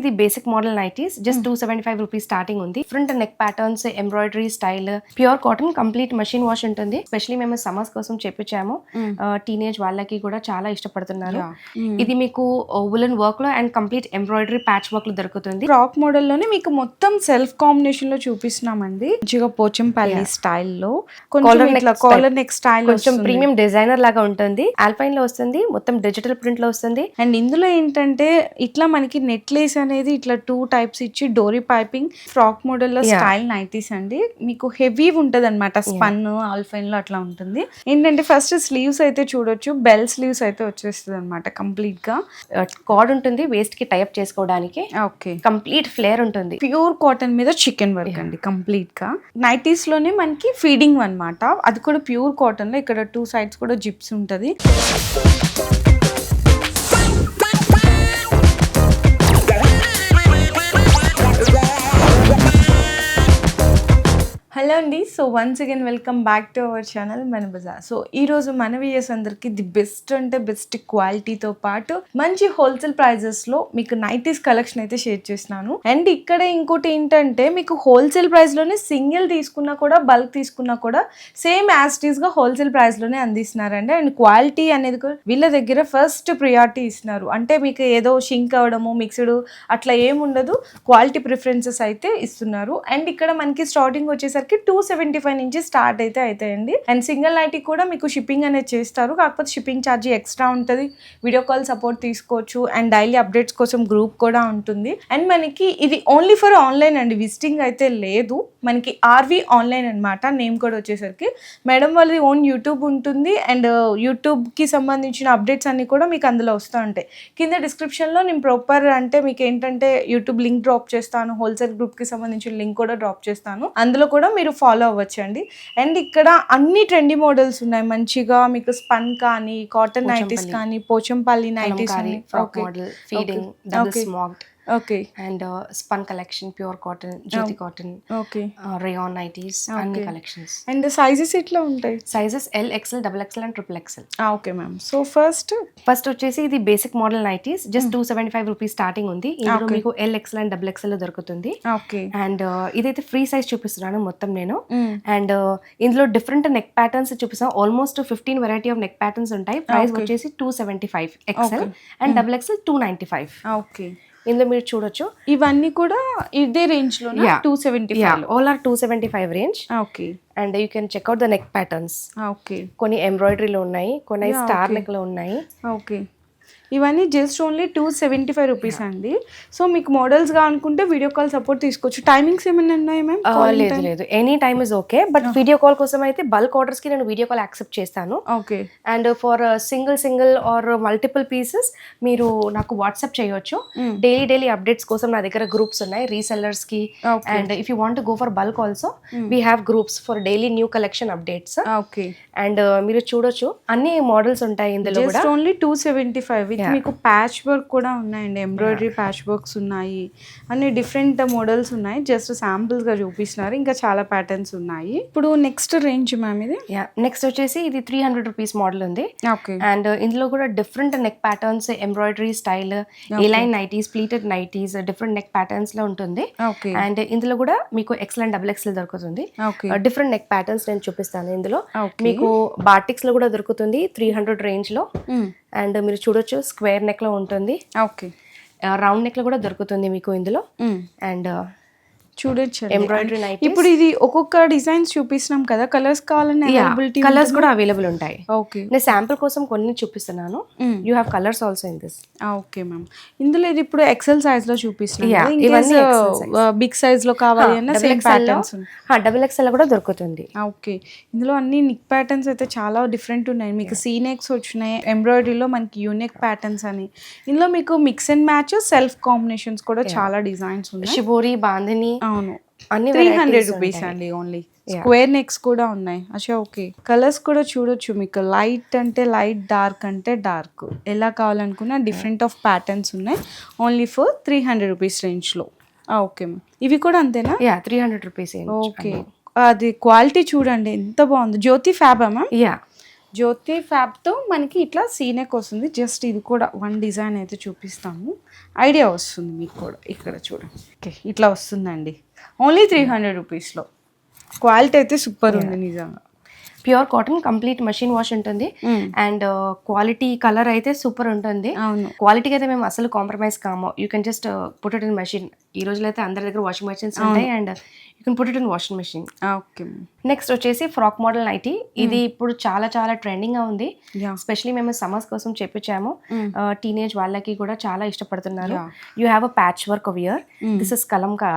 ఇది basic model nighties just two seventy five rupees starting ఉంది. Front neck patterns embroidery style pure cotton complete machine wash ఉంటుంది. Specially మేము summers కోసం చెప్పించాము teenage వాళ్ళకి కూడా చాలా ఇష్టపడుతున్నారు. ఇది మీకు ఉలన్ వర్క్లో అండ్ కంప్లీట్ ఎంబ్రాయిడరీ ప్యాచ్ వర్క్లో దొరుకుతుంది. ఫ్రాక్ మోడల్లోనే మీకు మొత్తం సెల్ఫ్ కాంబినేషన్లో చూపిస్తున్నామండి. మంచిగా పోచంపల్లి స్టైల్లో. కాలర్ నెక్ స్టైల్ కొంచెం ప్రీమియం డిజైనర్ లాగా ఉంటుంది. ఆల్పైన్లో వస్తుంది. మొత్తం డిజిటల్ ప్రింట్లో వస్తుంది. అండ్ ఇందులో ఏంటంటే ఇట్లా మనకి నెక్లెస్ అనేది ఇట్లా టూ టైప్స్ ఇచ్చి డోరీ పైపింగ్ ఫ్రాక్ మోడల్లో Yeah. స్టైల్ నైటీస్ అండి. మీకు హెవీ ఉంటది అనమాట స్పన్ ఆల్ఫైన్లో అట్లా ఉంటుంది. ఏంటంటే ఫస్ట్ స్లీవ్స్ అయితే చూడొచ్చు బెల్ స్లీవ్స్ అయితే వచ్చేస్తుంది అనమాట కంప్లీట్గా కార్డ్ ఉంటుంది వేస్ట్కి టైప్ చేసుకోవడానికి. ఓకే కంప్లీట్ ఫ్లేర్ ఉంటుంది. ప్యూర్ కాటన్ మీద చికెన్ వర్క్ అండి కంప్లీట్గా. నైటీస్లోనే మనకి ఫీడింగ్ అన్నమాట. అది కూడా ప్యూర్ కాటన్లో ఇక్కడ టూ సైడ్స్ కూడా జిప్స్ ఉంటది. హలో అండి. So once again welcome back to our channel Mana Bazaar so ఈరోజు మన వియర్స్ అందరికి ది బెస్ట్ అంటే బెస్ట్ క్వాలిటీతో పాటు మంచి హోల్సేల్ ప్రైజెస్లో మీకు నైటీస్ కలెక్షన్ అయితే షేర్ చేసినాను అండ్ ఇక్కడ ఇంకోటి ఏంటంటే మీకు హోల్సేల్ ప్రైస్లోనే సింగిల్ తీసుకున్నా కూడా బల్క్ తీసుకున్నా కూడా సేమ్ యాస్టీస్గా హోల్సేల్ ప్రైస్లోనే అందిస్తున్నారండి. అండ్ క్వాలిటీ అనేది కూడా వీళ్ళ దగ్గర ఫస్ట్ ప్రియారిటీ ఇస్తున్నారు. అంటే మీకు ఏదో షింక్ అవ్వడము మిక్స్డ్ అట్లా ఏముండదు క్వాలిటీ ప్రిఫరెన్సెస్ అయితే ఇస్తున్నారు. అండ్ ఇక్కడ మనకి స్టార్టింగ్ వచ్చేసరికి టూ సెవెంటీ ఫైవ్ నుంచి స్టార్ట్ అయితే అవుతాయండి అండ్ సింగిల్ నైట్కి కూడా మీకు షిప్పింగ్ అనేది చేస్తారు. కాకపోతే షిప్పింగ్ ఛార్జీ ఎక్స్ట్రా ఉంటుంది. వీడియో కాల్ సపోర్ట్ తీసుకోవచ్చు. అండ్ డైలీ అప్డేట్స్ కోసం గ్రూప్ కూడా ఉంటుంది. అండ్ మనకి ఇది ఓన్లీ ఫర్ ఆన్లైన్ అండి. విజిటింగ్ అయితే లేదు. మనకి ఆర్వి ఆన్లైన్ అన్నమాట. నేమ్ కూడా వచ్చేసరికి. మేడం వాళ్ళది ఓన్ యూట్యూబ్ ఉంటుంది. అండ్ యూట్యూబ్కి uh, సంబంధించిన అప్డేట్స్ అన్ని కూడా మీకు అందులో వస్తూ ఉంటాయి. కింద డిస్క్రిప్షన్లో నేను ప్రాపర్ అంటే మీకు ఏంటంటే యూట్యూబ్ లింక్ డ్రాప్ చేస్తాను. హోల్సేల్ గ్రూప్కి సంబంధించిన లింక్ కూడా డ్రాప్ చేస్తాను. అందులో కూడా మీరు ఫాలో అవ్వచ్చండి. అండ్ ఇక్కడ అన్ని ట్రెండీ మోడల్స్ ఉన్నాయి. మంచిగా మీకు స్పన్ కానీ కాటన్ నైటీస్. కానీ Pochampally nighties frock model feeding okay. And spun collection pure cotton Jyoti cotton okay. Rayon nighties అన్ని Okay. కలెక్షన్స్. అండ్ సైజెస్ ఎట్లా ఉంటాయి? Sizes L XL double XL and triple XL okay ma'am. So first first వచ్చేసి ఇది basic model nighties just two seventy five rupees starting ఉంది. ఇందులో. మీకు L XL and double XL దొరుకుతుంది. Okay. And ఇదైతే free size చూపిస్తున్నాను మొత్తం నేను. అండ్ ఇందులో డిఫరెంట్ నెక్ ప్యాటర్న్స్ చూపిస్తాం almost fifteen variety of neck patterns ఉంటాయి. ప్రైస్. వచ్చేసి two seventy five XL. And double XL two ninety five okay. ఇందులో మీరు చూడొచ్చు. ఇవన్నీ కూడా ఇదే రేంజ్లో. Two seventy five all are two seventy five range okay and you can check out the neck patterns okay కొన్ని ఎంబ్రాయిడరీలో ఉన్నాయి కొన్ని స్టార్. నెక్లో ఉన్నాయి. ఓకే ఇవన్నీ just only two seventy five rupees అండి. సో మీకు మోడల్స్గా అనుకుంటే వీడియో కాల్ సపోర్ట్ తీసుకోవచ్చు. టైమింగ్స్ ఏమైనా ఉన్నాయి మ్యామ్ లేదు లేదు. Any time is okay but video call కోసం అయితే బల్క్ ఆర్డర్స్కి నేను వీడియో కాల్ యాక్సెప్ట్ చేస్తాను. Okay and for single single or multiple pieces మీరు నాకు వాట్సాప్ చేయొచ్చు. డైలీ డైలీ అప్డేట్స్ కోసం నా దగ్గర గ్రూప్స్ ఉన్నాయి రీసెల్లర్స్కి. Okay. And if you want go for bulk also we have groups for daily new collection updates okay and మీరు చూడొచ్చు. అన్ని మోడల్స్ ఉంటాయి ఇందులో only two seventy five Yeah. మీకు ప్యాచ్ వర్క్ కూడా ఉన్నాయండి. ఎంబ్రాయిడరీ ప్యాచ్ వర్క్స్ ఉన్నాయి. అన్ని డిఫరెంట్ మోడల్స్ ఉన్నాయి. జస్ట్ శాంపుల్స్గా చూపిస్తున్నారు. ఇంకా చాలా ప్యాటర్న్స్ ఉన్నాయి. ఇప్పుడు నెక్స్ట్ రేంజ్ మ్యామ్ ఇది నెక్స్ట్ వచ్చేసి ఇది త్రీ హండ్రెడ్ రూపీస్ మోడల్ ఉంది. ఓకే అండ్ ఇందులో కూడా different neck patterns embroidery style line nighties pleated nighties different neck ప్యాటర్న్స్లో ఉంటుంది. ఓకే అండ్ ఇందులో కూడా మీకు ఎక్సెల్ డబుల్ ఎక్సెల్ దొరుకుతుంది. డిఫరెంట్ నెక్ ప్యాటర్న్స్ నేను చూపిస్తాను ఇందులో. మీకు బాటిక్స్లో కూడా దొరుకుతుంది త్రీ హండ్రెడ్ రేంజ్లో. అండ్ మీరు చూడొచ్చు స్క్వేర్ నెక్లో ఉంటుంది. ఓకే. రౌండ్ నెక్లో కూడా దొరుకుతుంది మీకు ఇందులో. అండ్ చూడొచ్చు ఎంబ్రాయిడరీ నైట్ ఇప్పుడు ఇది ఒక్కొక్క డిజైన్స్ చూపిస్తున్నాం కదా కలర్స్ కావాలని కలర్స్ కూడా అవైలబుల్ ఉంటాయి. ఓకే నేను శాంపుల్ కోసం కొన్ని చూపిస్తున్నాను. You have colours also in this okay ma'am ఇందులో ఇది ఇప్పుడు ఎక్సెల్ సైజ్లో చూపిస్తున్నాం uh, బిగ్ సైజ్లో కావాలి అన్న సేమ్ ప్యాటర్న్స్ డబుల్ ఎక్స్ఎల్ కూడా దొరుకుతుంది. ఓకే ఇందులో అన్ని నిక్ ప్యాటర్న్స్ అయితే చాలా డిఫరెంట్ ఉన్నాయి. మీకు సీ నెక్స్ వచ్చినాయి ఎంబ్రాయిడరీలో మనకి యూనిక్ ప్యాటర్న్స్ అని. ఇందులో మీకు mix and match self combinations కూడా చాలా డిజైన్స్ ఉన్నాయి. షిబోరి బాంధిని అవును. అన్ని త్రీ హండ్రెడ్ రూపీస్. అండి ఓన్లీ స్క్వేర్ నెక్స్ కూడా ఉన్నాయి. అచ్చా ఓకే కలర్స్ కూడా చూడొచ్చు మీకు. లైట్ అంటే లైట్ డార్క్ అంటే డార్క్ ఎలా కావాలనుకున్నా డిఫరెంట్ ఆఫ్ ప్యాటర్న్స్ ఉన్నాయి. Only for three hundred rupees రేంజ్లో ఓకే మ్యామ్ ఇవి కూడా అంతేనా? Yeah three hundred rupees okay అది క్వాలిటీ చూడండి. ఎంత బాగుంది. జ్యోతి ఫ్యాబా మ్యామ్ యా జ్యోతి ఫ్యాబ్తో మనకి ఇట్లా సీనెక్ వస్తుంది. జస్ట్ ఇది కూడా వన్ డిజైన్ అయితే చూపిస్తాము. ఐడియా వస్తుంది మీకు కూడా ఇక్కడ చూడండి. ఓకే ఇట్లా వస్తుందండి. ఓన్లీ త్రీ హండ్రెడ్ రూపీస్లో క్వాలిటీ అయితే సూపర్ ఉంది నిజంగా. Pure cotton complete machine wash ఉంటుంది. అండ్ క్వాలిటీ కలర్ అయితే సూపర్ ఉంటుంది. అవును. క్వాలిటీకి అయితే మేము అసలు కాంప్రమైజ్ కాము. You can just put it in machine ఈ రోజులో అయితే అందరి దగ్గర వాషింగ్ మెషిన్స్ ఉంటాయి and you can put it in washing machine okay next వచ్చేసి ఫ్రాక్ మోడల్ నైటీ ఇది ఇప్పుడు చాలా చాలా ట్రెండింగ్గా ఉంది. యా ఎస్పెషలీ మేము సమ్మర్స్ కోసం చెప్పించాము టీనేజ్ వాళ్ళకి కూడా చాలా ఇష్టపడుతున్నారు. You have a patch work here this is కలంకా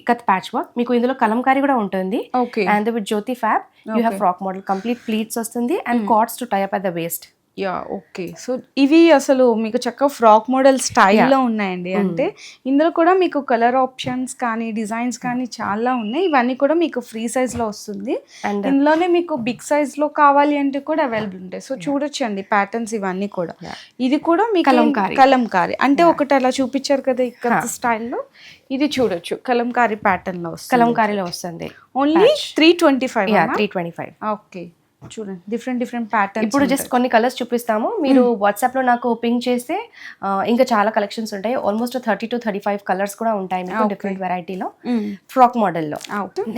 ikat patch work మీకు ఇందులో కలంకారీ కూడా ఉంటుంది. Okay and with Jyoti fab you have frock model complete pleats వస్తుంది. And cords to tie up at the waist yeah okay. So ఇవి అసలు మీకు చక్కగా frock model స్టైల్లో ఉన్నాయండి. అంటే ఇందులో కూడా మీకు కలర్ ఆప్షన్స్ కానీ డిజైన్స్ కానీ చాలా ఉన్నాయి. ఇవన్నీ కూడా మీకు ఫ్రీ సైజ్లో వస్తుంది. ఇందులోనే మీకు బిగ్ సైజ్లో కావాలి అంటే కూడా అవైలబుల్ ఉంటాయి. సో చూడొచ్చండి ప్యాటర్న్స్ ఇవన్నీ కూడా. ఇది కూడా మీకు కలంకారీ. కలంకారీ. అంటే ఒకటి అలా చూపించారు కదా ఇక్కడ స్టైల్లో ఇది చూడొచ్చు. కలంకారీ ప్యాటర్న్లో వస్తుంది. కలంకారీలో వస్తుంది. Only three twenty five three twenty five okay. చూడండి. డిఫరెంట్ డిఫరెంట్ ప్యాటర్న్ ఇప్పుడు జస్ట్ కొన్ని కలర్స్ చూపిస్తాము. మీరు వాట్సాప్లో నాకు పింక్ చేస్తే ఇంకా చాలా కలెక్షన్స్ ఉంటాయి. Almost thirty to thirty five colours కూడా ఉంటాయి మీకు డిఫరెంట్ వెరైటీలో ఫ్రాక్ మోడల్లో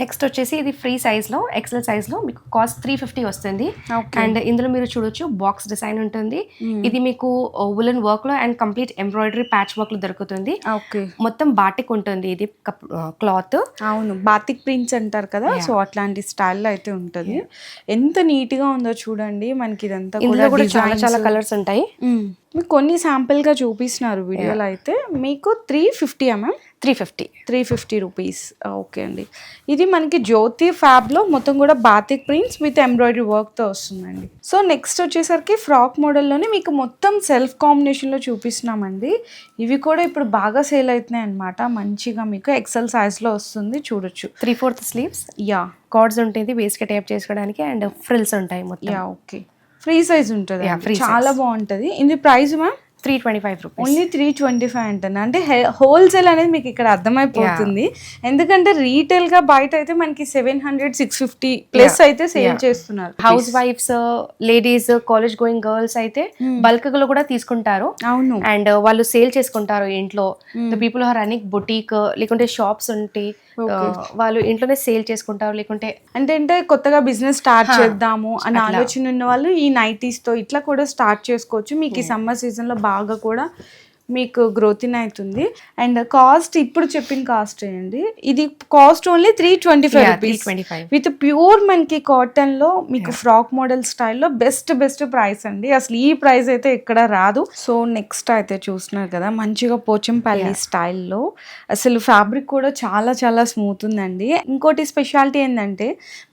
నెక్స్ట్ వచ్చేసి ఇది ఫ్రీ సైజ్లో ఎక్సెల్ సైజ్లో మీకు కాస్ట్ త్రీ ఫిఫ్టీ వస్తుంది. అండ్ ఇందులో మీరు చూడొచ్చు బాక్స్ డిజైన్ ఉంటుంది. ఇది మీకు ఉలెన్ వర్క్లో అండ్ కంప్లీట్ ఎంబ్రాయిడరీ ప్యాచ్ వర్క్లో దొరుకుతుంది. ఓకే మొత్తం బాటిక్ ఉంటుంది ఇది క్లాత్ అవును. బాతిక్ ప్రింట్స్ అంటారు కదా. సో అట్లాంటి స్టైల్లో అయితే ఉంటుంది. ఎంత నీట్గా ఉందో చూడండి మనకి ఇదంతా ఇందులో కూడా చాలా. చాలా కలర్స్ ఉంటాయి. మీకు కొన్ని శాంపిల్గా చూపిస్తున్నారు వీడియోలో అయితే మీకు three fifty hmm three fifty. Three fifty rupees. Okay అండి. ఇది మనకి జ్యోతి ఫ్యాబ్లో మొత్తం కూడా బాతిక్ ప్రింట్స్ విత్ ఎంబ్రాయిడరీ వర్క్తో వస్తుందండి. సో నెక్స్ట్ వచ్చేసరికి ఫ్రాక్ మోడల్లోనే మీకు మొత్తం సెల్ఫ్ కాంబినేషన్లో చూపిస్తున్నామండి. ఇవి కూడా ఇప్పుడు బాగా సేల్ అవుతున్నాయి అనమాట మంచిగా మీకు ఎక్సెల్ సైజ్లో వస్తుంది. చూడొచ్చు. Three fourth sleeves? Yeah. Cords ఉంటుంది వేస్ట్కి టైప్ చేసుకోవడానికి అండ్ ఫ్రిల్స్ ఉంటాయి మొత్తం. Yeah okay. ఫ్రీ సైజ్ ఉంటుంది చాలా బాగుంటుంది. ఇది price ma'am? Three twenty five rupees only three twenty five అంటాను అంటే హోల్సేల్ అనేది మీకు ఇక్కడ అర్థమైపోతుంది. ఎందుకంటే రీటైల్గా బయట అయితే మనకి seven hundred six fifty plus అయితే సేల్ చేస్తున్నారు హౌస్ వైఫ్స్ లేడీస్ కాలేజ్ గోయింగ్ గర్ల్స్ అయితే బల్క్లో కూడా తీసుకుంటారు. అవును. అండ్ వాళ్ళు సేల్ చేసుకుంటారు ఇంట్లో. The people are running boutique లేకుంటే షాప్స్ ఉంటాయి వాళ్ళు ఇంట్లోనే సేల్ చేసుకుంటారు లేకుంటే అంటే అంటే కొత్తగా బిజినెస్ స్టార్ట్ చేద్దాము అనే ఆలోచన ఉన్న వాళ్ళు ఈ నైటీస్తో ఇట్లా కూడా స్టార్ట్ చేసుకోవచ్చు. మీకు ఈ సమ్మర్ సీజన్లో బాగా కూడా మీకు గ్రోత్ అవుతుంది. అండ్ కాస్ట్ ఇప్పుడు చెప్పిన కాస్ట్ అండి ఇది cost only three twenty five rupees 325. With pure మనకి కాటన్లో మీకు ఫ్రాక్ మోడల్ స్టైల్లో బెస్ట్ బెస్ట్ ప్రైస్ అండి. అసలు ఈ ప్రైస్ అయితే ఎక్కడ రాదు. సో నెక్స్ట్ అయితే చూస్తున్నారు కదా మంచిగా పోచంపల్లి స్టైల్లో అసలు ఫ్యాబ్రిక్ కూడా చాలా చాలా స్మూత్ ఉందండి. ఇంకోటి స్పెషాలిటీ ఏంటంటే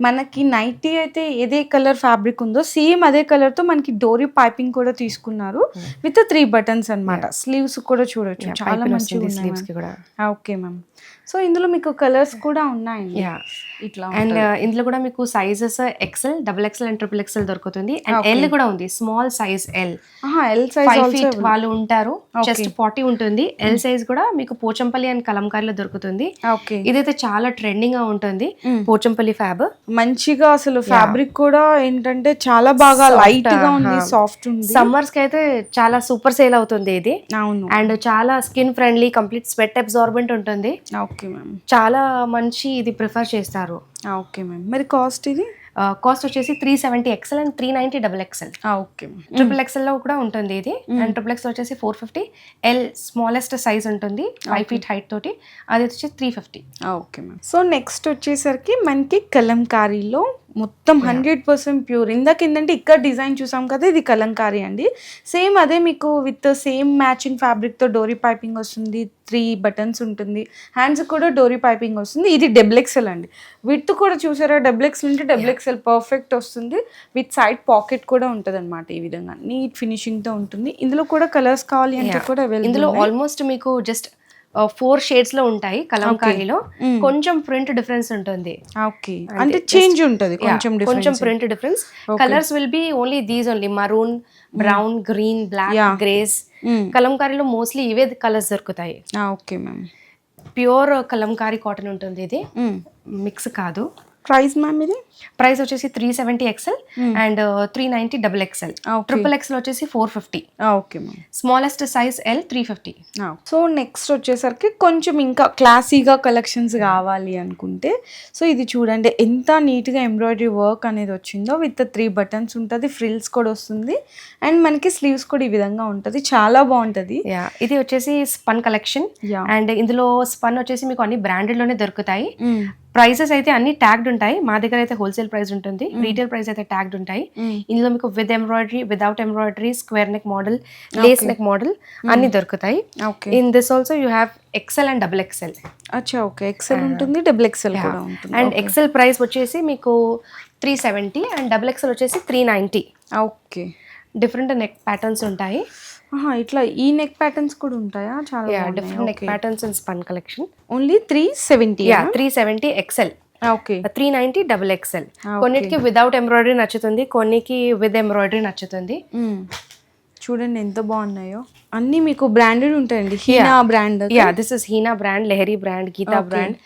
మనకి నైటీ అయితే ఏదే కలర్ ఫ్యాబ్రిక్ ఉందో సేమ్ అదే కలర్తో మనకి డోరీ పైపింగ్ కూడా తీసుకున్నారు. విత్ త్రీ బటన్స్ అన్నమాట. స్లీవ్స్ కూడా చూడొచ్చు. చాలా మంచిగా స్లీవ్స్కి ఉన్నాయి కూడా ఓకే మ్యామ్ సో ఇందులో మీకు కలర్స్ కూడా ఉన్నాయండి? యా ఇట్లా అండ్ ఇందులో కూడా మీకు sizes XL double XL and triple XL దొరుకుతుంది. అండ్ ఎల్ కూడా ఉంది small size L L size feet వాళ్ళు ఉంటారు జస్ట్ ఫార్టీ ఉంటుంది. ఎల్ సైజ్ కూడా మీకు పోచంపల్లి అండ్ కలంకారీలో దొరుకుతుంది. ఇదైతే చాలా ట్రెండింగ్గా ఉంటుంది పోచంపల్లి ఫ్యాబ్ మంచిగా అసలు ఫ్యాబ్రిక్ కూడా ఏంటంటే చాలా బాగా లైట్గా ఉంది సాఫ్ట్ ఉంది. సమ్మర్స్కి అయితే చాలా సూపర్ సేల్ అవుతుంది ఇది. అవును. అండ్ చాలా skin friendly complete sweat absorbent ఉంటుంది. ఓకే మ్యామ్ చాలా మంచి ఇది ప్రిఫర్ చేస్తారు. Okay ma'am. మరి కాస్ట్ ఇది? కాస్ట్ వచ్చేసి three seventy XL and three ninety double XL okay triple ఎక్సెల్లో కూడా ఉంటుంది ఇది. అండ్ ట్రిపుల్ ఎక్స్ వచ్చేసి four fifty L smallest size ఉంటుంది ఫైవ్ ఫీట్ హైట్ తోటి. అది వచ్చి three fifty okay ma'am. So next వచ్చేసరికి మనకి కలంకారీలో మొత్తం హండ్రెడ్ పర్సెంట్ ప్యూర్ ఇందాక ఏంటంటే ఇక్కడ డిజైన్ చూసాం కదా ఇది కలంకారీ అండి. సేమ్ అదే మీకు విత్ సేమ్ మ్యాచింగ్ ఫ్యాబ్రిక్తో డోరీ పైపింగ్ వస్తుంది త్రీ బటన్స్ ఉంటుంది. హ్యాండ్స్ కూడా డోరీ పైపింగ్ వస్తుంది. ఇది డబుల్ ఎక్సెల్ అండి. విత్ కూడా చూసారా? డబుల్ ఎక్సెల్ అంటే డబుల్ ఎక్సెల్ పర్ఫెక్ట్ వస్తుంది. విత్ సైడ్ పాకెట్ కూడా ఉంటుంది అనమాట ఈ విధంగా. నీట్ ఫినిషింగ్తో ఉంటుంది. ఇందులో కూడా కలర్స్ కావాలి అంటే కూడా ఇందులో ఆల్మోస్ట్ మీకు జస్ట్ ఫోర్ షేడ్స్లో ఉంటాయి కలంకారీలో. కొంచెం ప్రింట్ డిఫరెన్స్ ఉంటుంది. ఓకే అంటే చేంజ్ ఉంటుంది కొంచెం కొంచెం print difference colours will be only these only maroon brown green black. Greys కలంకారీలో mostly ఇవే కలర్స్ దొరుకుతాయి. Okay ma'am pure Kalamkari cotton ఉంటుంది ఇది. మిక్స్ కాదు. ప్రైస్ మ్యామ్ ఇది? ప్రైస్ వచ్చేసి three seventy XL and three ninety double XL. Okay. Triple XL వచ్చేసి four fifty. Okay ma'am smallest size L three fifty. So next వచ్చేసరికి కొంచెం ఇంకా క్లాసీగా కలెక్షన్స్ కావాలి అనుకుంటే సో ఇది చూడండి ఎంత నీట్గా ఎంబ్రాయిడరీ వర్క్ అనేది వచ్చిందో విత్ త్రీ బటన్స్ ఉంటుంది ఫ్రిల్స్ కూడా వస్తుంది అండ్ మనకి స్లీవ్స్ కూడా ఈ విధంగా ఉంటుంది చాలా బాగుంటుంది. యా ఇది వచ్చేసి స్పన్ కలెక్షన్. అండ్ ఇందులో స్పన్ వచ్చేసి మీకు అన్ని branded లోనే దొరుకుతాయి. ప్రైసెస్ అయితే అన్ని ట్యాగ్డ్ ఉంటాయి. మా దగ్గర అయితే హోల్సేల్ ప్రైస్ ఉంటుంది. రీటైల్ ప్రైస్ అయితే ట్యాగ్డ్ ఉంటాయి. ఇందులో మీకు with embroidery without embroidery square neck model lace neck model అన్ని దొరుకుతాయి. Okay. In this also you have XL and double XL. అచ్చా ఓకే. ఎక్సెల్ ఉంటుంది డబుల్ ఎక్సెల్ కూడా ఉంటుంది. అండ్ ఎక్సెల్ ప్రైస్ వచ్చేసి మీకు three seventy and double XL వచ్చేసి three ninety. Okay. Different neck patterns ఉంటాయి. ఇట్లా ఈ నెక్ ప్యాటర్న్స్ కూడా ఉంటాయా? చాలా different neck patterns in spun collection only three seventy three seventy XL okay three ninety double XL కొన్నిటికి వితౌట్ ఎంబ్రాయిడరీ నచ్చుతుంది కొన్నికి విత్ ఎంబ్రాయిడరీ నచ్చుతుంది. మ్మ్. చూడండి ఎంత బాగున్నాయో. అన్ని మీకు బ్రాండెడ్ ఉంటాయండి. Heena brand yeah this is Heena brand Lehari brand Geeta brand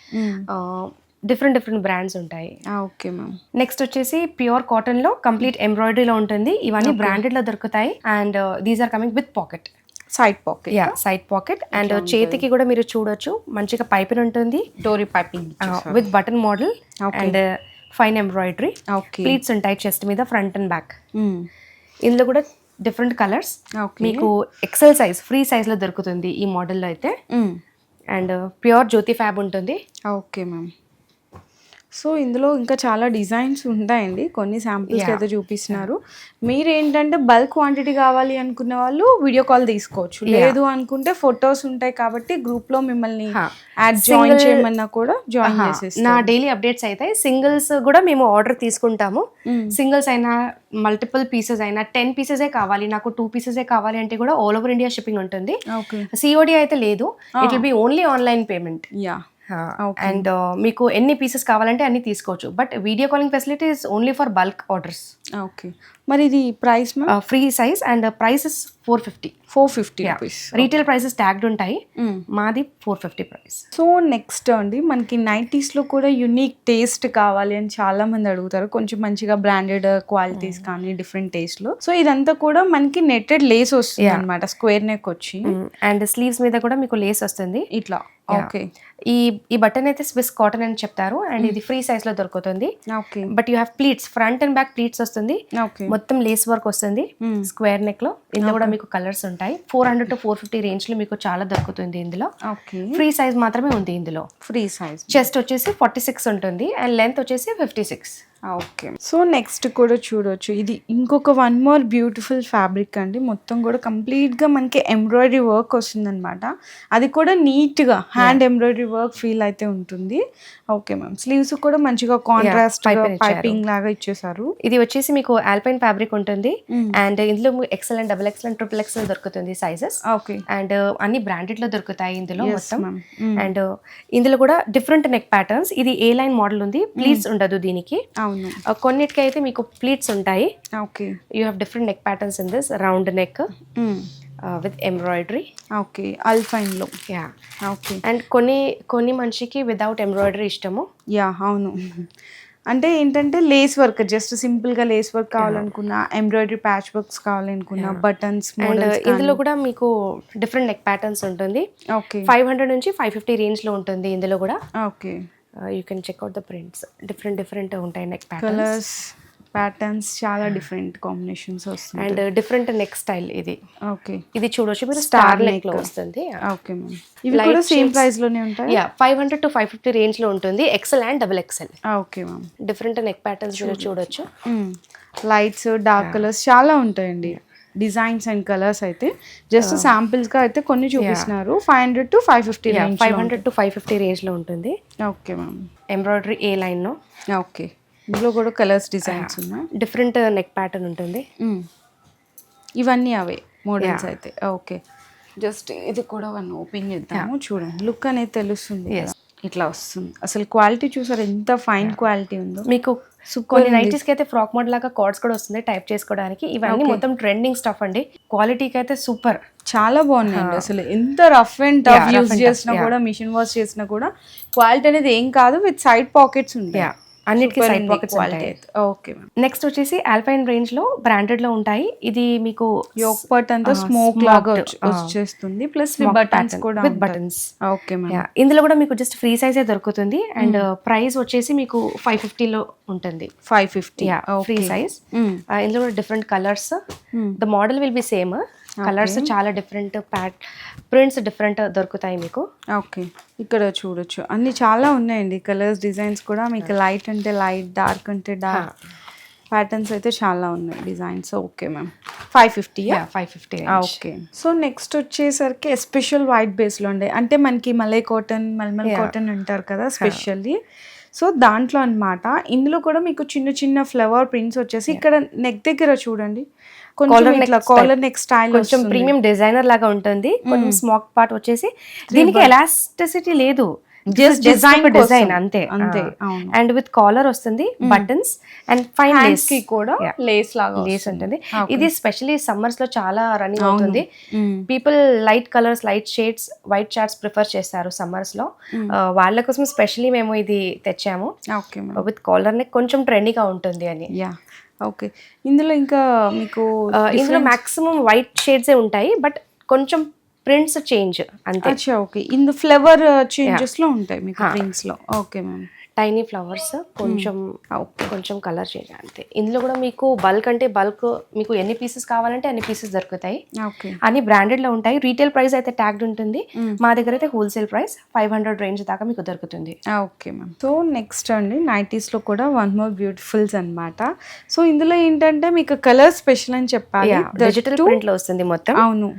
different different brands ఉంటాయి. Okay ma'am. నెక్స్ట్ వచ్చేసి ప్యూర్ కాటన్లో కంప్లీట్ ఎంబ్రాయిడరీలో ఉంటుంది. ఇవన్నీ బ్రాండెడ్లో దొరుకుతాయి. And these are coming with pocket side pocket yeah side pocket and చేతికి కూడా మీరు చూడొచ్చు. మంచిగా పైపిన్ ఉంటుంది. Dori piping with button model and fine embroidery okay pleats ఉంటాయి చెస్ట్ మీద ఫ్రంట్ అండ్ బ్యాక్ ఇందులో కూడా డిఫరెంట్ కలర్స్ మీకు ఎక్సెల్ సైజ్ ఫ్రీ సైజ్లో దొరుకుతుంది ఈ మోడల్లో అయితే. అండ్ ప్యూర్ జ్యోతి ఫ్యాబ్ ఉంటుంది. ఓకే మ్యామ్ సో ఇందులో ఇంకా చాలా డిజైన్స్ ఉంటాయండి. కొన్ని శాంపిల్స్ అయితే చూపిస్తున్నారు. మీరు ఏంటంటే బల్క్ క్వాంటిటీ కావాలి అనుకున్న వాళ్ళు వీడియో కాల్ తీసుకోవచ్చు. లేదు అనుకుంటే ఫొటోస్ ఉంటాయి కాబట్టి గ్రూప్లో మిమ్మల్ని. యాడ్ జాయిన్ చేయమన్నా కూడా జాయిన్ చేసేసి నా డైలీ అప్డేట్స్ అయితే సింగిల్స్ కూడా మేము ఆర్డర్ తీసుకుంటాము. సింగిల్స్ అయినా మల్టిపుల్ పీసెస్ అయినా టెన్ పీసెసే కావాలి నాకు టూ పీసెసే కావాలి అంటే కూడా ఆల్ ఓవర్ ఇండియా షిప్పింగ్ ఉంటుంది. సిఓడి అయితే లేదు. It will be only online payment yeah and మీకు ఎన్ని పీసెస్ కావాలంటే అన్ని తీసుకోవచ్చు. But video calling facility is only for bulk orders okay మరి ఇది price free size and prices four fifty four fifty retail prices tagged ఉంటాయి. మాది four fifty price so next అండి మనకి నైంటీస్లో కూడా యునిక్ టేస్ట్ కావాలి అని చాలా మంది అడుగుతారు. కొంచెం మంచిగా బ్రాండెడ్ క్వాలిటీస్ కానీ డిఫరెంట్ టేస్ట్లో సో ఇదంతా కూడా మనకి నెట్టెడ్ లేస్ వస్తుంది అనమాట స్క్వేర్ నెక్ వచ్చి. అండ్ స్లీవ్స్ మీద కూడా మీకు లేస్ వస్తుంది. ఇట్లా. ఓకే ఈ ఈ బటన్ అయితే స్విస్ కాటన్ అని చెప్తారు అండ్ ఇది ఫ్రీ సైజ్లో దొరుకుతుంది. Okay but you have pleats front and back pleats వస్తుంది. ఓకే మొత్తం లేస్ వర్క్ వస్తుంది. స్క్వేర్ నెక్లో. ఇందులో కూడా మీకు కలర్స్ ఉంటాయి. Four hundred to four fifty రేంజ్లో మీకు చాలా దొరుకుతుంది ఇందులో. ఓకే ఫ్రీ సైజ్ మాత్రమే ఉంది ఇందులో. ఫ్రీ సైజ్ చెస్ట్ వచ్చేసి ఫార్టీ సిక్స్ ఉంటుంది అండ్ లెంత్ వచ్చేసి fifty six okay. So next కూడా చూడొచ్చు. ఇది ఇంకొక వన్ మోర్ బ్యూటిఫుల్ ఫ్యాబ్రిక్ అండి. మొత్తం కూడా కంప్లీట్గా మనకి ఎంబ్రాయిడరీ వర్క్ వస్తుందన్నమాట. అది కూడా నీట్గా హ్యాండ్ ఎంబ్రాయిడరీ వర్క్ ఫీల్ అయితే ఉంటుంది. ఓకే మ్యామ్ స్లీవ్స్ కూడా మంచిగా కాంట్రాస్ట్. పైపింగ్ లాగా ఇచ్చేసారు. ఇది వచ్చేసి మీకు ఆల్పైన్ ఫ్యాబ్రిక్ ఉంటుంది. అండ్ ఇందులో XL and double XL and triple XL దొరుకుతుంది సైజెస్ ఓకే అండ్ అన్ని బ్రాండెడ్లో దొరుకుతాయి ఇందులో మొత్తం. అండ్ ఇందులో కూడా డిఫరెంట్ నెక్ ప్యాటర్న్స్ ఇది ఏ లైన్ మోడల్ ఉంది. ప్లీట్స్ ఉండదు దీనికి. అవును. కొన్నిటికి అయితే మీకు ప్లీట్స్ ఉంటాయి. Okay. You have different neck patterns in this round neck with embroidery okay. అల్ఫైన్లో. Yeah okay. And కొన్ని కొన్ని మనిషికి వితౌట్ ఎంబ్రాయిడరీ ఇష్టము. యా అవును. అంటే ఏంటంటే లేస్ వర్క్ జస్ట్ సింపుల్గా లేస్ వర్క్ కావాలనుకున్నా ఎంబ్రాయిడరీ ప్యాచ్ వర్క్స్ కావాలనుకున్నా బటన్స్ ఇందులో కూడా మీకు డిఫరెంట్ నెక్ ప్యాటర్న్స్ ఉంటుంది. ఓకే. ఫైవ్ హండ్రెడ్ నుంచి ఫైవ్ ఫిఫ్టీ రేంజ్లో ఉంటుంది ఇందులో కూడా. Okay. You can check out the prints different different ఉంటాయి నెక్ కలర్స్ ప్యాటర్న్స్ చాలా డిఫరెంట్ కాంబినేషన్స్ వస్తున్నాయి అండ్ డిఫరెంట్ నెక్ స్టైల్ ఇది. ఓకే ఇది చూడొచ్చు. మీరు స్టార్ నెక్లో వస్తుంది. ఓకే మ్యామ్ ఇవి కూడా సేమ్ ప్రైస్లోనే ఉంటాయి? Yeah five hundred to five fifty రేంజ్లో ఉంటుంది. XL and double XL okay ma'am different neck patterns చూడొచ్చు. లైట్స్ డార్క్ కలర్స్ చాలా ఉంటాయండి. డిజైన్స్ అండ్ కలర్స్ అయితే జస్ట్ శాంపిల్స్గా అయితే కొన్ని చూపిస్తున్నారు. Five hundred to five fifty five hundred to five fifty రేంజ్లో ఉంటుంది. ఓకే మ్యామ్ ఎంబ్రాయిడరీ ఏ లైన్లో ఓకే ఇందులో కూడా కలర్స్ డిజైన్స్ ఉన్నాయి. డిఫరెంట్ నెక్ ప్యాటర్న్ ఉంటుంది. మ్మ్. ఇవన్నీ అవే మోడల్స్ అయితే. ఓకే జస్ట్ ఇది కూడా వన్ ఓపెన్ చేద్దాము. చూడండి. లుక్ అనేది తెలుస్తుంది. ఇట్లా వస్తుంది. అసలు క్వాలిటీ చూసారు? ఎంత ఫైన్ క్వాలిటీ ఉందో. మీకు కొన్ని నైటీస్కి అయితే ఫ్రాక్ మోడల్ లాగా కార్డ్స్ కూడా వస్తుంది టైప్ చేసుకోవడానికి. ఇవన్నీ మొత్తం ట్రెండింగ్ స్టఫ్ అండి. క్వాలిటీకి అయితే సూపర్. చాలా బాగున్నాయండి అసలు. ఎంత రఫ్ అండ్ టఫ్ యూజ్ చేసినా కూడా మిషన్ వాష్ చేసినా కూడా క్వాలిటీ అనేది ఏం కాదు విత్ సైడ్ పాకెట్స్ ఉంటాయి. అన్నిటికీ సైడ్ పాకెట్స్ ఉంటాయి ఓకే నెక్స్ట్ వచ్చేసి ఆల్పైన్ రేంజ్లో బ్రాండెడ్లో ఉంటాయి. ఇది మీకు యోక్ పట్ అంతా స్మోక్ లాగా వచ్చేస్తుంది. ప్లస్ బటన్స్ కూడా with buttons. ఓకే ఇందులో కూడా మీకు జస్ట్ ఫ్రీ సైజే దొరుకుతుంది. అండ్ ప్రైస్ వచ్చేసి మీకు ఫైవ్ ఫిఫ్టీలో ఉంటుంది. Five fifty free size. ఇందులో కూడా different colours the model will be same colours చాలా డిఫరెంట్ ప్యాట్ ప్రింట్స్ డిఫరెంట్ దొరుకుతాయి మీకు. ఓకే ఇక్కడ చూడొచ్చు. అన్ని చాలా ఉన్నాయండి. కలర్స్ డిజైన్స్ కూడా మీకు లైట్ అంటే లైట్ డార్క్ అంటే డార్క్ ప్యాటర్న్స్ అయితే చాలా ఉన్నాయి designs okay ma'am five fifty five fifty okay so next వచ్చేసరికి ఎస్పెషల్ వైట్ బేస్లో ఉండే అంటే మనకి మలై కాటన్ మల్మల్. కాటన్ అంటారు కదా స్పెషల్లీ సో దాంట్లో అన్నమాట. ఇందులో కూడా మీకు చిన్న చిన్న ఫ్లవర్ ప్రింట్స్ వచ్చేసి ఇక్కడ నెక్ దగ్గర చూడండి. కాలర్ నెక్ స్టైల్ కొంచెం ప్రీమియం డిజైనర్ లాగా ఉంటుంది. కొంచెం స్మాక్ పార్ట్ వచ్చేసి దీనికి ఎలాస్టిసిటీ లేదు. Design డిజైన్ కోసం. అంతే. అంతే. అండ్ విత్ కాలర్ వస్తుంది బటన్స్ అండ్ ఫైన్ హ్యాండ్స్కి కూడా లేస్ లాగా లేస్ ఉంటుంది. ఇది స్పెషల్లీ సమ్మర్స్లో చాలా రన్నింగ్. అవుతుంది. People light colours light shades white charts prefer చేస్తారు సమ్మర్స్లో. ఆ, వాళ్ళ కోసం స్పెషల్లీ మేము ఇది తెచ్చాము. విత్ కాలర్ నెక్ కొంచెం ట్రెండీగా ఉంటుంది అని. ఓకే. ఇందులో ఇంకా మీకు ఇందులో మాక్సిమం వైట్ షేడ్సే ఉంటాయి బట్ కొంచెం ప్రింట్స్ చేంజ్ అంతే. ఓకే. ఇందు ఫ్లేవర్ చేంజెస్లో ఉంటాయి మీకు రింగ్స్లో. ఓకే మ్యామ్ టైనీ ఫ్లవర్స్ కొంచెం కొంచెం కలర్ చేంజ్ అంతే. ఇందులో కూడా మీకు బల్క్ అంటే బల్క్ మీకు ఎన్ని పీసెస్ కావాలంటే అన్ని పీసెస్ దొరుకుతాయి. ఓకే. అన్ని బ్రాండెడ్లో ఉంటాయి. రీటైల్ ప్రైస్ అయితే ట్యాగ్డ్ ఉంటుంది. మా దగ్గర అయితే wholesale price five hundred range దాకా మీకు దొరుకుతుంది. Okay ma'am. సో నెక్స్ట్ అండి నైటీస్లో కూడా వన్ మోర్ బ్యూటిఫుల్స్ అన్నమాట. సో ఇందులో ఏంటంటే మీకు కలర్ స్పెషల్ అని చెప్పాలి. డిజిటల్ ప్రింట్లో వస్తుంది మొత్తం. అవును.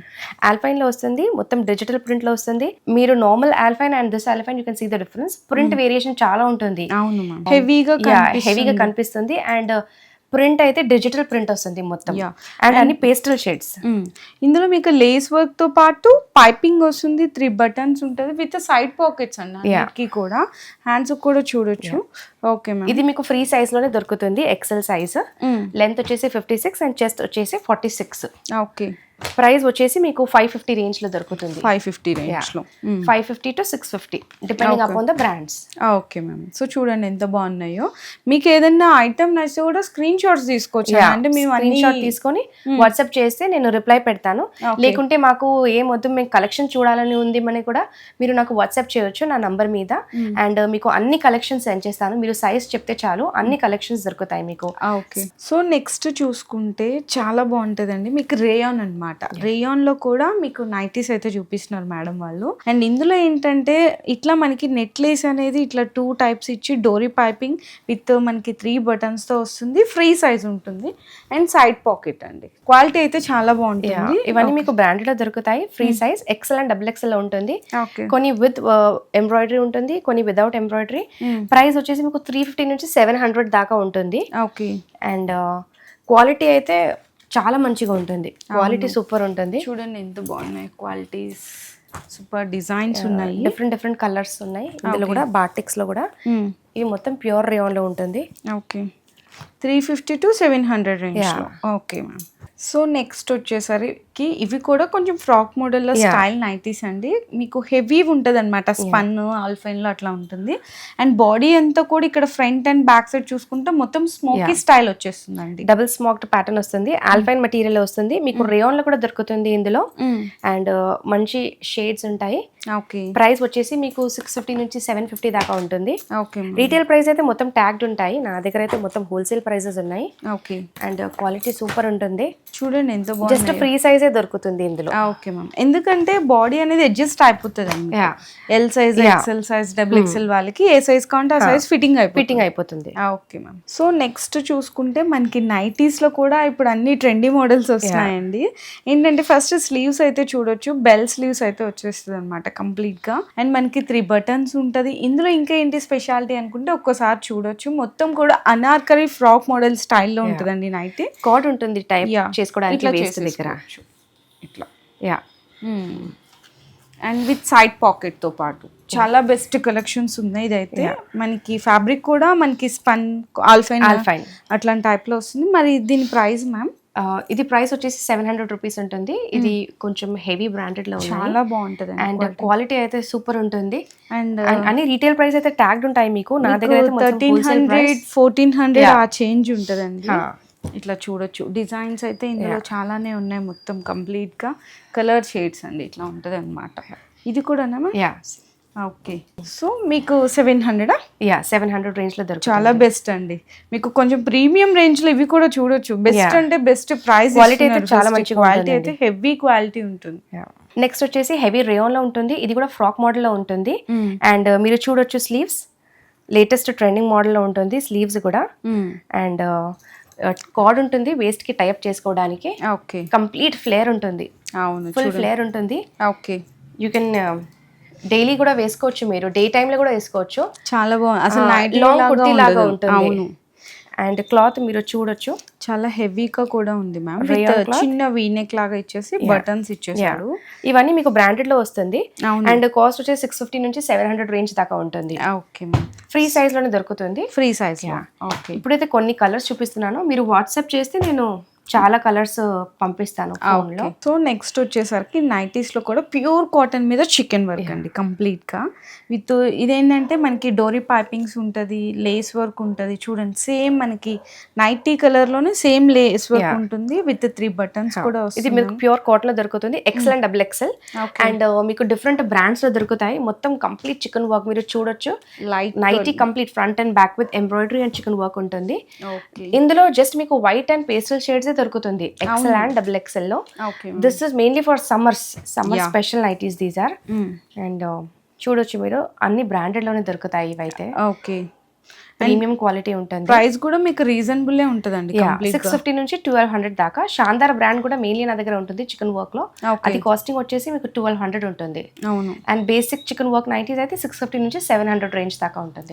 ఆల్ఫైన్లో వస్తుంది. మొత్తం డిజిటల్ ప్రింట్లో వస్తుంది. మీరు normal alpine and this alpine you can see the difference. Print variation చాలా ఉంటుంది. మ్యామ్ హెవీగా హెవీగా కనిపిస్తుంది. అండ్ ప్రింట్ అయితే డిజిటల్ ప్రింట్ వస్తుంది మొత్తం. అండ్ అన్ని పేస్టల్ షేడ్స్ ఇందులో మీకు లేస్ వర్క్తో పాటు పైపింగ్ వస్తుంది త్రీ బటన్స్ ఉంటుంది విత్ సైడ్ పాకెట్స్. అన్నిటికీ కూడా. హ్యాండ్స్ కూడా చూడొచ్చు. ఓకే ఇది మీకు ఫ్రీ సైజ్లోనే దొరుకుతుంది ఎక్సెల్ సైజ్ లెంత్ వచ్చేసి ఫిఫ్టీ సిక్స్ అండ్ చెస్ట్ వచ్చేసి ఫార్టీ సిక్స్ ఓకే. ప్రైస్ వచ్చేసి మీకు ఫైవ్ ఫిఫ్టీ రేంజ్లో దొరుకుతుంది. ఫైవ్ ఫిఫ్టీ రేంజ్లో. Five fifty to six fifty depending upon the brands okay ma'am. So చూడండి ఎంత బాగున్నాయో. మీకు ఏదైనా ఐటమ్ నచ్చితే కూడా స్క్రీన్ షాట్స్ తీసుకోవచ్చు. అంటే మేము స్క్రీన్ అన్ని షాట్ తీసుకొని వాట్సాప్ చేస్తే నేను రిప్లై పెడతాను. లేకుంటే మాకు ఏం వద్దు మేము కలెక్షన్ చూడాలని ఉంది అని కూడా మీరు నాకు వాట్సాప్ చేయొచ్చు నా నంబర్ మీద. అండ్ మీకు అన్ని కలెక్షన్స్ సెండ్ చేస్తాను. మీరు సైజ్ చెప్తే చాలు. అన్ని కలెక్షన్స్ దొరుకుతాయి మీకు. ఓకే. సో నెక్స్ట్ చూసుకుంటే చాలా బాగుంటుందండి. మీకు రేయాన్ అన్నమాట. రేయాన్లో కూడా మీకు నైటీస్ అయితే చూపిస్తున్నారు మేడం వాళ్ళు. అండ్ ఇందులో ఏంటంటే ఇట్లా మనకి నెక్లెస్ అనేది ఇట్లా టూ టైప్స్ ఇచ్చి డోరీ పైపింగ్ విత్ మనకి త్రీ బటన్స్తో వస్తుంది. ఫ్రీ సైజ్ ఉంటుంది. అండ్ సైడ్ పాకెట్ అండి. క్వాలిటీ అయితే చాలా బాగుంటుంది. ఇవన్నీ మీకు బ్రాండెడ్లో దొరుకుతాయి. Free size XL and double XL ఉంటుంది. ఓకే కొన్ని విత్ ఎంబ్రాయిడరీ ఉంటుంది కొన్ని వితౌట్ ఎంబ్రాయిడరీ ప్రైస్ వచ్చేసి మీకు త్రీ ఫిఫ్టీ నుంచి సెవెన్ హండ్రెడ్ దాకా ఉంటుంది. ఓకే. అండ్ క్వాలిటీ అయితే చాలా మంచిగా ఉంటుంది. క్వాలిటీ సూపర్ ఉంటుంది. చూడండి ఎంత బాగున్నాయి క్వాలిటీస్. సూపర్ డిజైన్స్ ఉన్నాయి. డిఫరెంట్ డిఫరెంట్ కలర్స్ ఉన్నాయి. ఇందులో కూడా బాటిక్స్లో కూడా ఇవి మొత్తం ప్యూర్ రేయాన్లో ఉంటుంది. Okay. Three fifty to seven hundred రేంజ్లో. Okay ma'am. సో నెక్స్ట్ వచ్చేసరికి ఇవి కూడా కొంచెం ఫ్రాక్ మోడల్లో స్టైల్ నైటీస్ అండి. మీకు హెవీ ఉంటుంది అనమాట స్పన్ ఆల్ఫైన్లో అట్లా ఉంటుంది. అండ్ బాడీ అంతా కూడా ఇక్కడ ఫ్రంట్ అండ్ బ్యాక్ సైడ్ చూసుకుంటే మొత్తం స్మోకీ స్టైల్ వచ్చేస్తుందండి. డబుల్ స్మోక్డ్ ప్యాటర్న్ వస్తుంది. ఆల్ఫైన్ మెటీరియల్ వస్తుంది. మీకు రేయాన్లో కూడా దొరుకుతుంది ఇందులో. అండ్ మంచి షేడ్స్ ఉంటాయి. ఓకే. ప్రైస్ వచ్చేసి మీకు సిక్స్ ఫిఫ్టీ నుంచి సెవెన్ ఫిఫ్టీ దాకా ఉంటుంది. ఓకే రీటైల్ ప్రైస్ అయితే మొత్తం ట్యాగ్డ్ ఉంటాయి. నా దగ్గర అయితే మొత్తం హోల్సేల్ ప్రైసెస్ ఉన్నాయి. ఓకే. అండ్ క్వాలిటీ సూపర్ ఉంటుంది. చూడండి ఎంత బాగుంది జస్ట్ ఫ్రీ సైజే దొరుకుతుంది ఇందులో. Okay ma'am. ఎందుకంటే బాడీ అనేది అడ్జస్ట్ అయిపోతుంది అండి. L size XL size double XL వాళ్ళకి ఏ సైజ్ కావాలంటే ఆ సైజ్ ఫిట్టింగ్ అయిపోతుంది. ఫిట్టింగ్ అయిపోతుంది. Okay ma'am. సో నెక్స్ట్ చూసుకుంటే మనకి నైటీస్లో కూడా ఇప్పుడు అన్ని ట్రెండీ మోడల్స్ వస్తున్నాయండి. ఏంటంటే ఫస్ట్ స్లీవ్స్ అయితే చూడొచ్చు బెల్ స్లీవ్స్ అయితే వచ్చేస్తుంది అనమాట కంప్లీట్గా. అండ్ మనకి త్రీ బటన్స్ ఉంటది. ఇందులో ఇంకా ఏంటి స్పెషాలిటీ అనుకుంటే ఒక్కసారి చూడొచ్చు. మొత్తం కూడా అనార్కరీ ఫ్రాక్ మోడల్ స్టైల్లో ఉంటుందండి నైటీ. కాట్ ఉంటుంది టైప్. చేసుకోవడానికి వేస్ట్ దగ్గర. ఇట్లా. యా అండ్ విత్ సైడ్ పాకెట్తో పాటు. చాలా బెస్ట్ కలెక్షన్స్ ఉన్నాయి ఇదైతే. మనకి ఫ్యాబ్రిక్ కూడా మనకి స్పన్ ఆల్ఫైన్ ఆల్ఫైన్ అట్లాంటి టైప్లో వస్తుంది. మరి దీని ప్రైస్ మ్యామ్ ఇది ప్రైస్ వచ్చేసి సెవెన్ హండ్రెడ్ రూపీస్ ఉంటుంది. ఇది కొంచెం హెవీ బ్రాండెడ్లో చాలా బాగుంటది అండ్ క్వాలిటీ అయితే సూపర్ ఉంటుంది. అండ్ And అన్ని రీటైల్ ప్రైస్ అయితే ట్యాగ్డ్ ఉంటాయి మీకు. నా దగ్గర అయితే థర్టీన్ హండ్రెడ్. Fourteen hundred. ఆ చేంజ్ ఉంటదండి. ఇట్లా చూడొచ్చు. డిజైన్స్ అయితే ఇందులో చాలానే ఉన్నాయి మొత్తం కంప్లీట్గా. కలర్ షేడ్స్ అండి ఇట్లా ఉంటది అనమాట ఇది కూడానా యా ఓకే సో మీకు సెవెన్ హండ్రెడా యా సెవెన్ హండ్రెడ్ రేంజ్లో దొరుకుతుంది. చాలా బెస్ట్ అండి. మీకు కొంచెం ప్రీమియం రేంజ్లో ఇవి కూడా చూడొచ్చు. బెస్ట్. అంటే బెస్ట్ ప్రైస్ Quality అయితే చాలా మంచిగా క్వాలిటీ. అయితే హెవీ క్వాలిటీ ఉంటుంది. నెక్స్ట్ వచ్చేసి హెవీ రేయాన్లో ఉంటుంది. ఇది కూడా ఫ్రాక్ మోడల్లో ఉంటుంది. అండ్ మీరు చూడొచ్చు స్లీవ్స్ లేటెస్ట్ ట్రెండింగ్ మోడల్లో ఉంటుంది. స్లీవ్స్ కూడా. అండ్ కార్డ్ ఉంటుంది. వేస్ట్కి టైప్ చేసుకోవడానికి. ఓకే కంప్లీట్ ఫ్లేర్ ఉంటుంది. అవును ఫుల్ ఫ్లేర్ ఉంటుంది. ఓకే యూ కెన్ డైలీ కూడా వేసుకోవచ్చు మీరు డే లో కూడా వేసుకోవచ్చు. చాలా బాగుంది అసలు నైట్ లాంగ్ కుర్తీ లాగా ఉంటుంది. అవును. అండ్ క్లాత్ మీరు చూడొచ్చు. చాలా హెవీగా కూడా ఉంది మ్యామ్? చిన్న వీనెక్ లాగా ఇచ్చేసి బటన్స్ ఇచ్చేసాడు ఇవన్నీ మీకు బ్రాండెడ్లో వస్తుంది అండ్ కాస్ట్ వచ్చేసి సిక్స్ ఫిఫ్టీ నుంచి సెవెన్ హండ్రెడ్ రేంజ్ దాకా ఉంటుంది. ఓకే మ్యామ్ ఫ్రీ సైజ్లోనే దొరుకుతుంది. ఫ్రీ సైజ్ ఓకే ఇప్పుడైతే కొన్ని కలర్స్ చూపిస్తున్నాను. మీరు వాట్సాప్ చేస్తే నేను చాలా కలర్స్ పంపిస్తాను సో నెక్స్ట్ వచ్చేసరికి నైటీస్లో కూడా ప్యూర్ కాటన్ మీద చికెన్ వర్క్ అండి కంప్లీట్గా విత్ ఇదేంటంటే మనకి డోరీ పైపింగ్స్ ఉంటది లేస్ వర్క్ ఉంటది చూడండి సేమ్ మనకి నైటీ కలర్లోనే సేమ్ లేస్ వర్క్. ఉంటుంది విత్ త్రీ బటన్స్ కూడా ఇది మీకు ప్యూర్ కాటన్లో దొరుకుతుంది XL and double XL. And మీకు డిఫరెంట్ బ్రాండ్స్లో దొరుకుతాయి మొత్తం కంప్లీట్ చికెన్ వర్క్ మీరు చూడొచ్చు. Light nighty complete front and back with embroidery and chikan work ఉంటుంది. ఇందులో జస్ట్ మీకు వైట్ అండ్ పేస్టల్ షేడ్స్ దొరుకుతుంది. XL and double ఎక్సెల్లో. This is mainly for summers summer special nighties these are and చూడొచ్చు మీరు. అన్ని బ్రాండెడ్లోనే దొరుకుతాయి ఇవైతే. ఓకే. ప్రీమియం క్వాలిటీ ఉంటుంది. ప్రైస్ కూడా మీకు రీజనబుల్ ఉంటదండి సిక్స్ ఫిఫ్టీ నుంచి ట్వెల్వ్ హండ్రెడ్ దాకా. శాందార్ బ్రాండ్ కూడా మెయిన్లీ నా దగ్గర ఉంటుంది చికెన్ వర్క్లో అది కాస్టింగ్ వచ్చేసి మీకు ట్వెల్వ్ హండ్రెడ్ ఉంటుంది. అవును. And basic chikan work nighties అయితే సిక్స్ ఫిఫ్టీ నుంచి సెవెన్ హండ్రెడ్ రేంజ్ దాకా ఉంటుంది.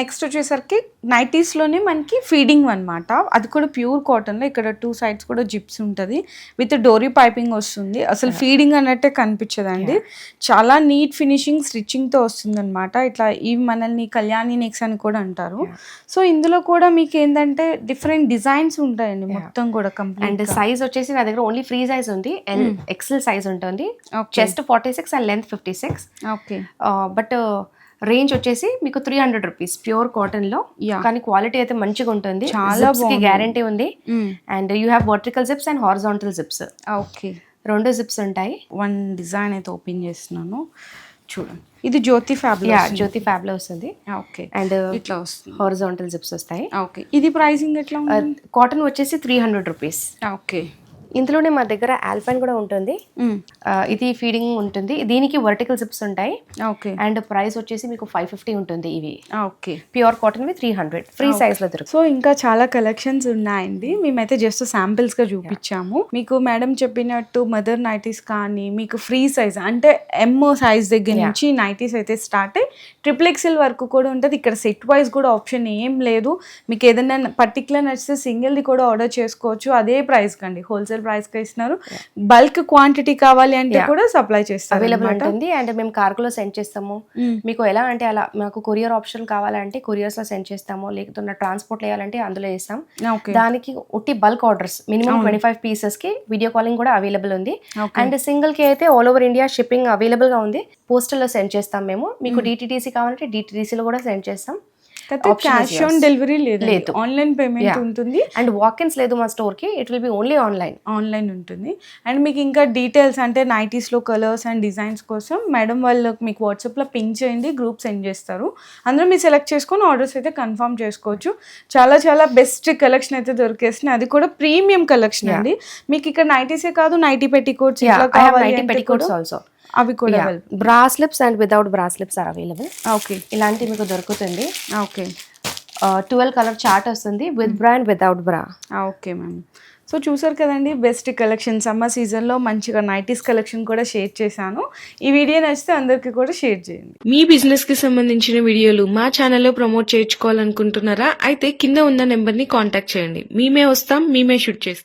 నెక్స్ట్ వచ్చేసరికి నైటీస్లోనే మనకి ఫీడింగ్ అన్నమాట. అది కూడా ప్యూర్ కాటన్లో. ఇక్కడ టూ సైడ్స్ కూడా జిప్స్ ఉంటది. విత్ డోరీ పైపింగ్ వస్తుంది. అసలు ఫీడింగ్ అన్నట్టే కనిపించదండి. చాలా నీట్ ఫినిషింగ్ స్టిచ్చింగ్తో వస్తుంది అనమాట ఇట్లా ఇవి మనల్ని కళ్యాణి నెక్స్ అని కూడా అంటారు. సో ఇందులో కూడా మీకు ఏంటంటే డిఫరెంట్ డిజైన్స్ ఉంటాయండి మొత్తం కూడా కంప్లీట్ అండ్ సైజ్ వచ్చేసి నా దగ్గర ఓన్లీ ఫ్రీ సైజ్ ఉంది. ఎల్ ఎక్సెల్ సైజ్ ఉంటుంది. Chest forty six and length fifty six okay but range వచ్చేసి మీకు త్రీ హండ్రెడ్ రూపీస్ ప్యూర్ కాటన్లో. కానీ క్వాలిటీ అయితే మంచిగా ఉంటుంది. చాలా. గ్యారంటీ ఉంది. And you have vertical zips and horizontal zips okay రెండు జిప్స్ ఉంటాయి. వన్ డిజైన్ అయితే ఓపెన్ చేస్తున్నాను. చూడండి. ఇది జ్యోతి ఫ్యాబ్రిక్ యా జ్యోతి ఫ్యాబ్లో వస్తుంది ఓకే. అండ్ ఇట్లా వస్తుంది. హారిజాంటల్ జిప్స్ వస్తాయి. ఓకే. ఇది ప్రైసింగ్ ఎట్లా కాటన్ వచ్చేసి త్రీ హండ్రెడ్ రూపీస్ ఓకే. ఇందులోనే మా దగ్గర ఆల్పైన్ కూడా ఉంటుంది. ఇది ఫీడింగ్ ఉంటుంది. దీనికి వర్టికల్ జిప్స్ ఉంటాయి. ఓకే. అండ్ ప్రైస్ వచ్చేసి మీకు ఫైవ్ ఫిఫ్టీ ఉంటుంది ఇవి. ఓకే. ప్యూర్ కాటన్ వి త్రీ హండ్రెడ్. ఫ్రీ సైజ్లో దొరుకుతుంది సో ఇంకా చాలా కలెక్షన్స్ ఉన్నాయండి. మేమైతే జస్ట్ శాంపిల్స్గా చూపించాము. మీకు మేడం చెప్పినట్టు మదర్ నైటీస్ కానీ మీకు ఫ్రీ సైజ్ అంటే ఎమ్ సైజ్ దగ్గర నుంచి నైటీస్ అయితే స్టార్ట్ అయ్యి ట్రిపుల్ ఎక్స్ఎల్ వరకు కూడా ఉంటుంది. ఇక్కడ సెట్ వైజ్ కూడా ఆప్షన్ ఏం లేదు. మీకు ఏదైనా పర్టికులర్ నచ్చితే single ది కూడా ఆర్డర్ చేసుకోవచ్చు. అదే ప్రైస్ కండి. హోల్సేల్ ప్రైస్కి ఇస్తున్నారు. బల్క్ క్వాంటిటీ కావాలి అంటే కూడా సప్లై చేస్తారు అవైలబుల్ ఉంటుంది. అండ్ మేము కార్గోలో సెండ్ చేస్తాము. మీకు ఎలా అంటే అలా మాకు కొరియర్ ఆప్షన్ కావాలంటే కొరియర్స్లో సెండ్ చేస్తాము. లేకపోతే ట్రాన్స్పోర్ట్ వేయాలంటే అందులో ఓకే దానికి ఉట్టి bulk orders minimum twenty five పీసెస్కి video calling కూడా అవైలబుల్ ఉంది. అండ్ సింగిల్కి అయితే ఆల్ ఓవర్ ఇండియా షిప్పింగ్ అవైలబుల్గా ఉంది. పోస్టల్లో సెండ్ చేస్తాం మేము. మీకు డిటిటీసీ కావాలంటే DTDC లో కూడా సెండ్ చేస్తాం. క్యాష్ ఆన్ డెలివరీ లేదు. లేదు. Online payment. ఉంటుంది. అండ్ వాకిన్స్ లేదు మా స్టోర్కి. It will be only online online ఉంటుంది. అండ్ మీకు ఇంకా డీటెయిల్స్ అంటే నైటీస్లో కలర్స్ అండ్ డిజైన్స్ కోసం మేడం వాళ్ళు మీకు వాట్సాప్లో పింక్ చేయండి గ్రూప్ సెండ్ చేస్తారు. అందులో మీరు సెలెక్ట్ చేసుకొని ఆర్డర్స్ అయితే కన్ఫర్మ్ చేసుకోవచ్చు. చాలా చాలా బెస్ట్ కలెక్షన్ అయితే దొరికేస్తుంది అది కూడా ప్రీమియం కలెక్షన్ అండి. మీకు ఇక్కడ నైటీసే కాదు నైటీ పెట్టి కోట్స్ ఇట్లా కావాలి పెట్టికోట్స్ కూడా ఆల్సో అవి కూడా bra slips and without bra slips are available okay ఇలాంటి మీకు దొరుకుతుంది. ఓకే ట్వెల్వ్ కలర్ చార్ట్ వస్తుంది with bra and without bra okay ma'am so చూసారు కదండి బెస్ట్ కలెక్షన్ సమ్మర్ సీజన్లో మంచిగా నైటీస్ కలెక్షన్ కూడా షేర్ చేశాను. ఈ వీడియో నచ్చితే అందరికీ కూడా షేర్ చేయండి. మీ బిజినెస్కి సంబంధించిన వీడియోలు మా ఛానల్లో ప్రమోట్ చేయించుకోవాలనుకుంటున్నారా? అయితే కింద ఉన్న నెంబర్ని కాంటాక్ట్ చేయండి. మేమే వస్తాం మేమే షూట్ చేస్తాం.